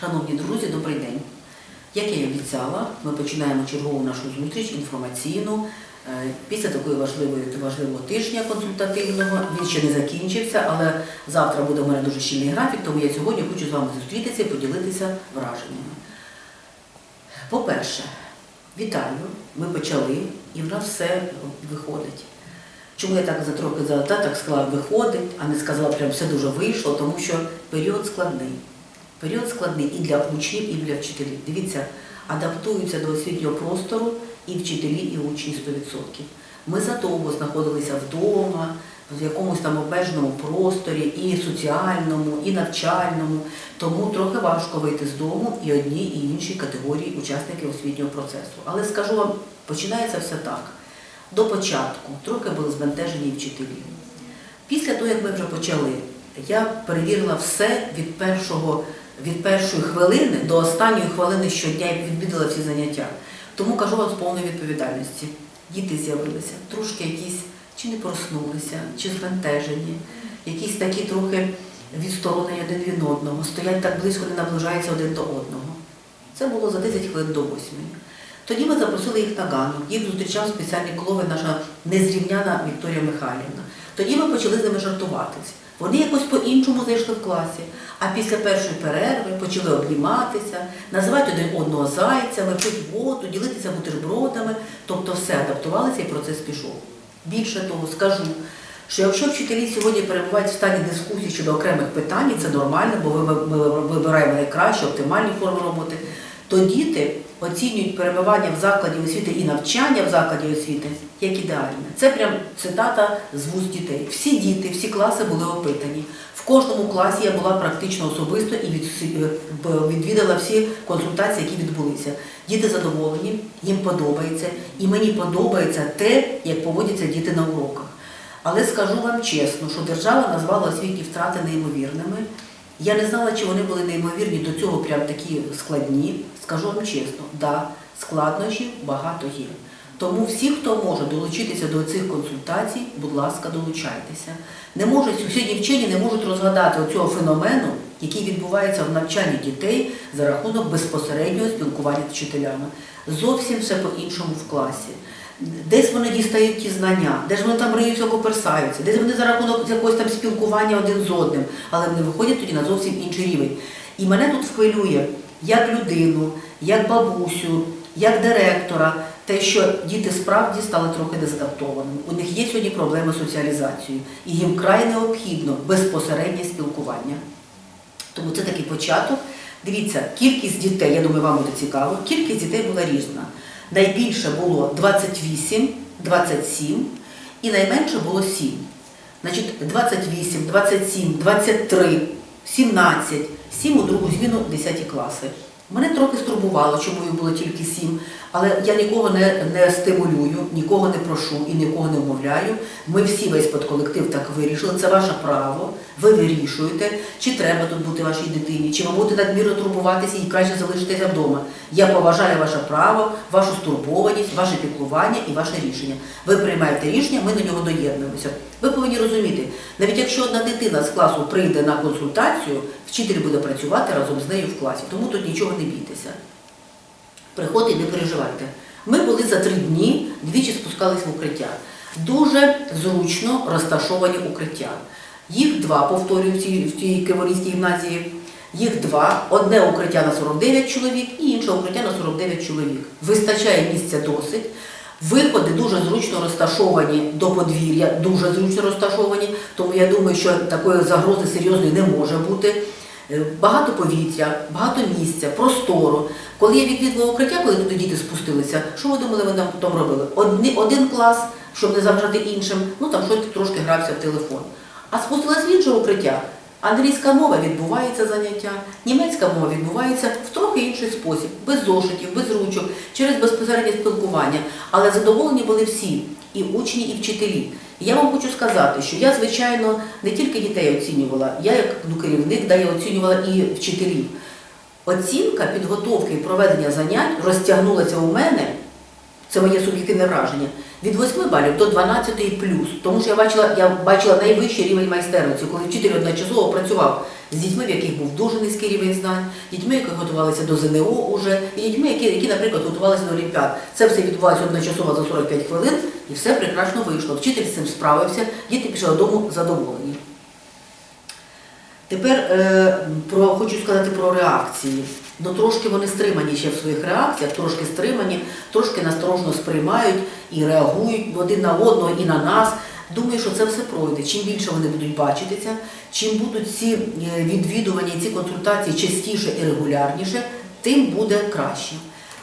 Шановні друзі, добрий день. Як я і обіцяла, ми починаємо чергову нашу зустріч інформаційну. Е, Після такої важливої важливого тижня консультативного він ще не закінчився, але завтра буде у мене дуже щільний графік, тому я сьогодні хочу з вами зустрітися і поділитися враженнями. По-перше, вітаю, ми почали і в нас все виходить. Чому я так за трохи за так сказала виходить, а не сказала прям все дуже вийшло, тому що період складний. Період складний і для учнів, і для вчителів. Дивіться, адаптуються до освітнього простору і вчителі, і учні 100%. Ми задовго знаходилися вдома, в якомусь там обмеженому просторі, і соціальному, і навчальному. Тому трохи важко вийти з дому і одній, і іншій категорії учасників освітнього процесу. Але скажу вам, починається все так. До початку трохи були збентежені вчителі. Після того, як ми вже почали, я перевірила все від першого, від першої хвилини до останньої хвилини щодня і відвідала всі заняття. Тому кажу вам з повною відповідальності. Діти з'явилися, трошки якісь чи не проснулися, чи збентежені, якісь такі трохи відсторонені один від одного, стоять так близько, не наближаються один до одного. Це було за 10 хвилин до восьмої. Тоді ми запросили їх на ганок, їх зустрічав спеціальний колови наша незрівняна Вікторія Михайлівна. Тоді ми почали з ними жартуватись. Вони якось по-іншому зайшли в класі, а після першої перерви почали обніматися, називати один одного зайцями, пити воду, ділитися бутербродами, тобто все адаптувалися і процес пішов. Більше того, скажу, що якщо вчителі сьогодні перебувають в стані дискусії щодо окремих питань, і це нормально, бо ми вибираємо найкращі, оптимальні форми роботи, то діти оцінюють перебування в закладі освіти і навчання в закладі освіти як ідеальне. Це прям цитата з вуст дітей. Всі діти, всі класи були опитані. В кожному класі я була практично особисто і відвідала всі консультації, які відбулися. Діти задоволені, їм подобається, і мені подобається те, як поводяться діти на уроках. Але скажу вам чесно, що держава назвала освітні втрати неймовірними. Я не знала, чи вони були неймовірні, до цього прям такі складні. Скажу вам чесно, да, складнощів багато є. Тому всі, хто може долучитися до цих консультацій, будь ласка, долучайтеся. Не можуть, сьогодні вчені не можуть розгадати оцього феномену, який відбувається в навчанні дітей за рахунок безпосереднього спілкування з вчителями. Зовсім все по-іншому в класі. Десь вони дістають ті знання, де ж вони там риються, коперсаються, десь вони за рахунок якогось там спілкування один з одним, але вони виходять тоді на зовсім інший рівень. І мене тут хвилює як людину, як бабусю, як директора, те, що діти справді стали трохи дезадаптованими. У них є сьогодні проблеми з соціалізацією, і їм край необхідно безпосереднє спілкування. Тому це такий початок. Дивіться, кількість дітей, я думаю, вам буде цікаво, кількість дітей була різна. Найбільше було 28, 27 і найменше було 7. Значить, 28, 27, 23, 17, 7 у другу зміну 10 класи. Мене трохи стурбувало, чому їх було тільки 7, але я нікого не, не стимулюю, нікого не прошу і нікого не вмовляю. Ми всі весь подколектив так вирішили, це ваше право. Ви вирішуєте, чи треба тут бути вашій дитині, чи ви будете надмірно турбуватися і краще залишитися вдома. Я поважаю ваше право, вашу стурбованість, ваше піклування і ваше рішення. Ви приймаєте рішення, ми на нього доєднуємося. Ви повинні розуміти, навіть якщо одна дитина з класу прийде на консультацію, вчитель буде працювати разом з нею в класі, тому тут нічого не бійтеся. Приходьте не переживайте. Ми були за три дні, двічі спускались в укриття. Дуже зручно розташовані укриття. Їх два, повторюю, в цій, в цій Криворізькій гімназії. Їх два. Одне укриття на 49 чоловік і інше укриття на 49 чоловік. Вистачає місця досить. Виходи дуже зручно розташовані до подвір'я, дуже зручно розташовані, тому я думаю, що такої загрози серйозної не може бути. Е, Багато повітря, багато місця, простору. Коли я відвідувала укриття, коли туди діти спустилися, що ви думали, вони там робили? Одні, один клас, щоб не заважати іншим, ну там щось трошки грався в телефон. А спустилась в інше укриття. Англійська мова відбувається заняття, німецька мова відбувається в трохи інший спосіб, без зошитів, без ручок, через безпосереднє спілкування. Але задоволені були всі, і учні, і вчителі. І я вам хочу сказати, що я, звичайно, не тільки дітей оцінювала, я як ну, керівник, да, я оцінювала і вчителів. Оцінка підготовки і проведення занять розтягнулася у мене. Це моє суб'єктивне враження. Від 8 балів до 12 і плюс. Тому що я бачила, я бачила найвищий рівень майстерності, коли вчитель одночасово працював з дітьми, в яких був дуже низький рівень знань, дітьми, які готувалися до ЗНО уже, і дітьми, які, які, наприклад, готувалися до Олімпіад. Це все відбувалося одночасово за 45 хвилин, і все прекрасно вийшло. Вчитель з цим справився, діти пішли додому задоволені. Тепер е, про, хочу сказати про реакції. Ну, трошки вони стримані ще в своїх реакціях, трошки стримані, трошки насторожно сприймають і реагують один на одного і на нас. Думаю, що це все пройде. Чим більше вони будуть бачитися, чим будуть ці е, відвідування, ці консультації частіше і регулярніше, тим буде краще.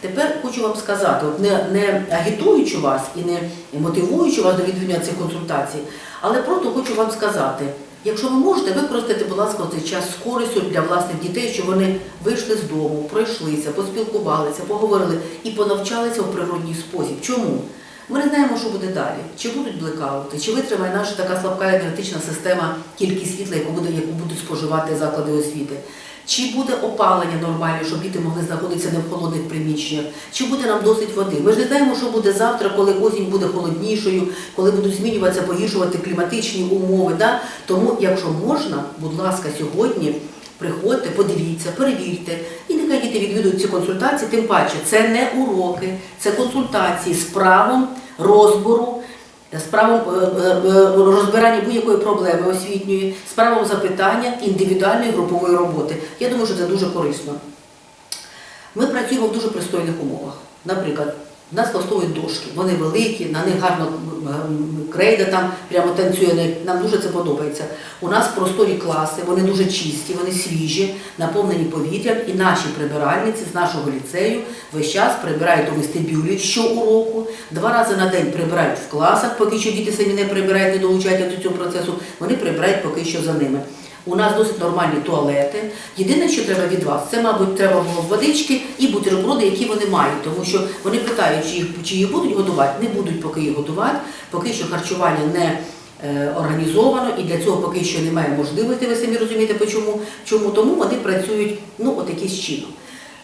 Тепер хочу вам сказати, от не, не агітуючи вас і не мотивуючи вас до відвідування цих консультацій, але просто хочу вам сказати, якщо ви можете, використайте, будь ласка, цей час з користю для власних дітей, щоб вони вийшли з дому, пройшлися, поспілкувалися, поговорили і понавчалися у природній спосіб. Чому? Ми не знаємо, що буде далі. Чи будуть блекаути, чи витримає наша така слабка енергетична система кількість світла, яку будуть споживати заклади освіти. Чи буде опалення нормальне, щоб діти могли знаходитися не в холодних приміщеннях? Чи буде нам досить води? Ми ж не знаємо, що буде завтра, коли осінь буде холоднішою, коли будуть змінюватися, погіршувати кліматичні умови. Да? Тому, якщо можна, будь ласка, сьогодні приходьте, подивіться, перевірте. І нехай діти відвідують ці консультації, тим паче це не уроки, це консультації з правом розбору. З правом е, е, е, розбирання будь-якої проблеми освітньої, з правом запитання індивідуальної групової роботи. Я думаю, що це дуже корисно. Ми працюємо в дуже пристойних умовах. Наприклад, в нас влаштовують дошки, вони великі, на них гарно крейда там прямо танцює. Нам дуже це подобається. У нас просторі класи, вони дуже чисті, вони свіжі, наповнені повітрям, і наші прибиральниці з нашого ліцею весь час прибирають у вестибюлі щоуроку, два рази на день прибирають в класах, поки що діти самі не прибирають, не долучаються до цього процесу, вони прибирають поки що за ними. У нас досить нормальні туалети. Єдине, що треба від вас, це, мабуть, треба було водички і бутерброди, які вони мають, тому що вони питають, чи їх, чи їх будуть готувати. Не будуть поки їх готувати, поки що харчування не е, організовано, і для цього поки що немає можливості, ви самі розумієте, чому. чому. Тому вони працюють ну, от чином.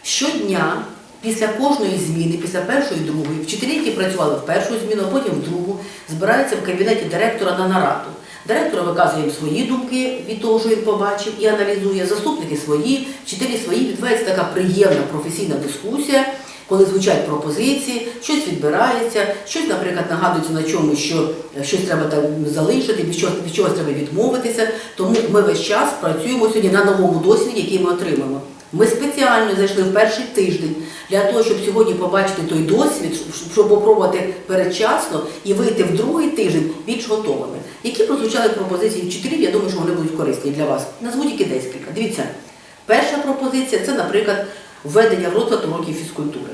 Щодня, після кожної зміни, після першої, другої, вчителі, працювали в першу зміну, а потім в другу, збираються в кабінеті директора на нараду. Директор виказує їм свої думки від того, що він побачив, і аналізує, заступники свої, вчителі свої, відбувається така приємна професійна дискусія, коли звучать пропозиції, щось відбирається, щось, наприклад, нагадується на чомусь, що е, щось треба там залишити, від чогось, від чогось треба відмовитися. Тому ми весь час працюємо сьогодні на новому досвіді, який ми отримаємо. Ми спеціально зайшли в перший тиждень для того, щоб сьогодні побачити той досвід, щоб- попробувати передчасно і вийти в другий тиждень більш готовими. Які прозвучали пропозиції вчителів, я думаю, що вони будуть корисні для вас. Назву тільки декілька. Дивіться, перша пропозиція це, наприклад, введення в розклад уроків фізкультури.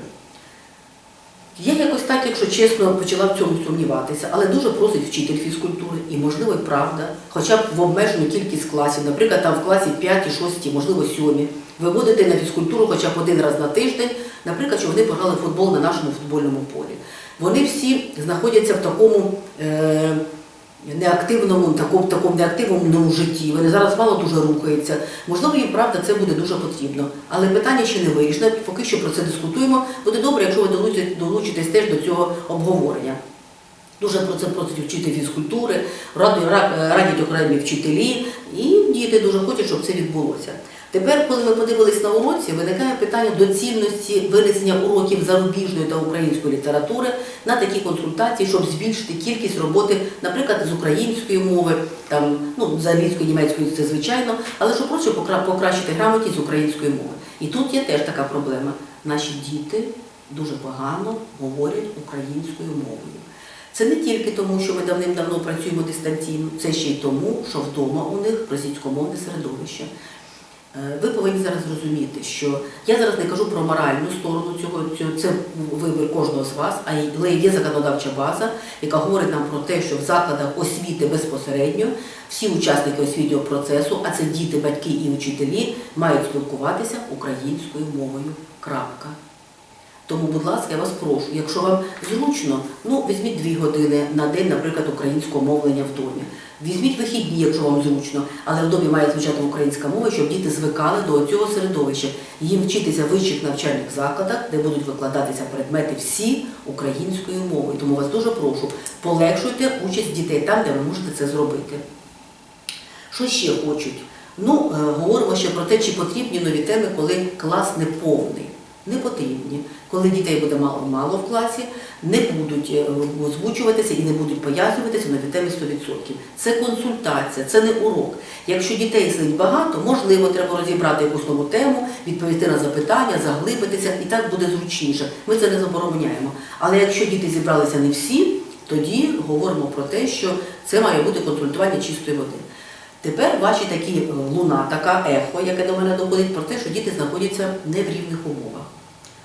Я якось так, якщо чесно, почала в цьому сумніватися, але дуже просить вчитель фізкультури, і можливо і правда, хоча б в обмежену кількість класів, наприклад, там в класі 5, 6, можливо 7, виводити на фізкультуру хоча б один раз на тиждень, наприклад, щоб вони пограли футбол на нашому футбольному полі. Вони всі знаходяться в такому е, неактивному, такому, такому неактивному житті. Вони зараз мало дуже рухаються. Можливо, їм правда це буде дуже потрібно. Але питання ще не вирішено. Поки що про це дискутуємо. Буде добре, якщо ви долучите- долучитесь теж до цього обговорення. Дуже про це просить вчитель фізкультури, радять окремі вчителі, і діти дуже хочуть, щоб це відбулося. Тепер, коли ми подивились на уроці, виникає питання доцільності винесення уроків зарубіжної та української літератури на такі консультації, щоб збільшити кількість роботи, наприклад, з української мови, там, ну, з англійської, німецької це звичайно, але щоб просто покращити грамотність української мови. І тут є теж така проблема. Наші діти дуже погано говорять українською мовою. Це не тільки тому, що ми давним-давно працюємо дистанційно, це ще й тому, що вдома у них російськомовне середовище. Е, Ви повинні зараз зрозуміти, що я зараз не кажу про моральну сторону цього, цього це вибір кожного з вас, але є законодавча база, яка говорить нам про те, що в закладах освіти безпосередньо всі учасники освітнього процесу, а це діти, батьки і учителі, мають спілкуватися українською мовою. Крапка. Тому, будь ласка, я вас прошу, якщо вам зручно, ну візьміть дві години на день, наприклад, українського мовлення в домі. Візьміть вихідні, якщо вам зручно, але в домі має звучати українська мова, щоб діти звикали до цього середовища. Їм вчитися в вищих навчальних закладах, де будуть викладатися предмети всі українською мовою. Тому вас дуже прошу, полегшуйте участь дітей там, де ви можете це зробити. Що ще хочуть? Ну, е, говоримо ще про те, чи потрібні нові теми, коли клас не повний. Не потрібні. Коли дітей буде мало-мало в класі, не будуть е, озвучуватися і не будуть пояснюватися нові теми 100%. Це консультація, це не урок. Якщо дітей сидить багато, можливо, треба розібрати якусь нову тему, відповісти на запитання, заглибитися, і так буде зручніше. Ми це не забороняємо. Але якщо діти зібралися не всі, тоді говоримо про те, що це має бути консультування чистої води. Тепер ваші такі е, луна, така ехо, яке до мене доходить про те, що діти знаходяться не в рівних умовах.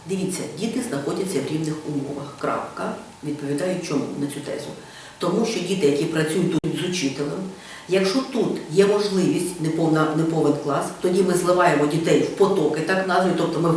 Дивіться, діти знаходяться в рівних умовах. Крапка. Відповідаю чому на цю тезу. Тому що діти, які працюють тут з учителем, якщо тут є можливість неповна, неповен клас, тоді ми зливаємо дітей в потоки, так назвою, тобто ми,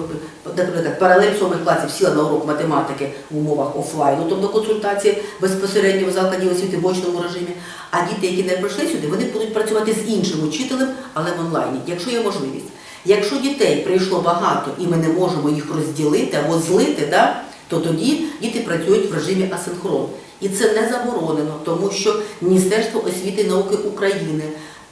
наприклад, паралель сьомих класів сіла на урок математики в умовах офлайну, тобто консультації безпосередньо в закладі освіти в очному режимі. А діти, які не прийшли сюди, вони будуть працювати з іншим учителем, але в онлайні, якщо є можливість. Якщо дітей прийшло багато і ми не можемо їх розділити або злити, да, то тоді діти працюють в режимі асинхрон. І це не заборонено, тому що Міністерство освіти і науки України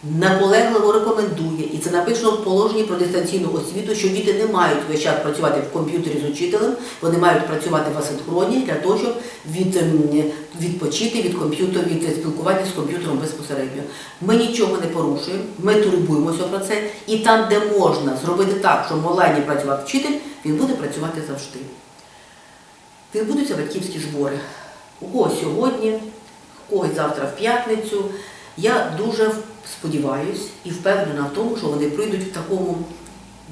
наполегливо рекомендує, і це написано в положенні про дистанційну освіту, що діти не мають весь час працювати в комп'ютері з учителем, вони мають працювати в асинхроні для того, щоб від, ем, відпочити від комп'ютеру, від спілкування з комп'ютером безпосередньо. Ми нічого не порушуємо, ми турбуємося про це, і там, де можна зробити так, щоб в онлайні працював вчитель, він буде працювати завжди. Відбудуться батьківські збори. У когось сьогодні, у когось завтра в п'ятницю. Я дуже сподіваюся і впевнена в тому, що вони прийдуть в такому,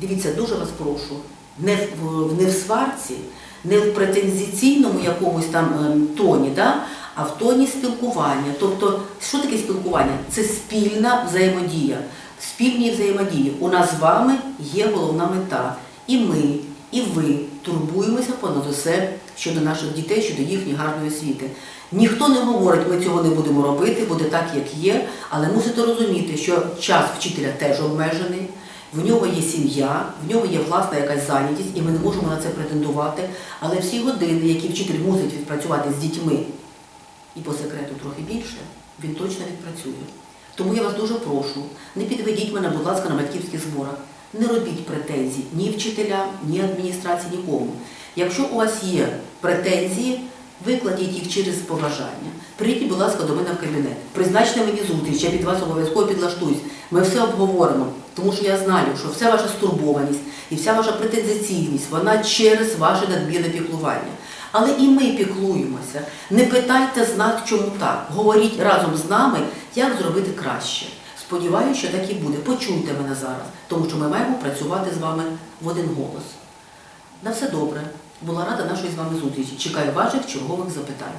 дивіться, дуже вас прошу, не в, не в сварці, не в претензійному якомусь там ем, тоні, да? а в тоні спілкування. Тобто, що таке спілкування? Це спільна взаємодія. В спільній взаємодії у нас з вами є головна мета. І ми, і ви турбуємося понад усе щодо наших дітей, щодо їхньої гарної освіти. Ніхто не говорить, ми цього не будемо робити, буде так, як є, але мусите розуміти, що час вчителя теж обмежений, в нього є сім'я, в нього є власна якась зайнятість, і ми не можемо на це претендувати. Але всі години, які вчитель мусить відпрацювати з дітьми, і по секрету трохи більше, він точно відпрацює. Тому я вас дуже прошу, не підведіть мене, будь ласка, на батьківських зборах. Не робіть претензій ні вчителям, ні адміністрації, нікому. Якщо у вас є претензії, викладіть їх через побажання. Прийдіть, будь ласка, до мене в кабінет. Призначте мені зустріч, я під вас обов'язково підлаштуюсь. Ми все обговоримо, тому що я знаю, що вся ваша стурбованість і вся ваша претензійність, вона через ваше надмірне піклування. Але і ми піклуємося. Не питайте з нас, чому так. Говоріть разом з нами, як зробити краще. Сподіваюся, що так і буде. Почуйте мене зараз, тому що ми маємо працювати з вами в один голос. На все добре. Була рада нашої з вами зустрічі. Чекаю ваших чергових запитань.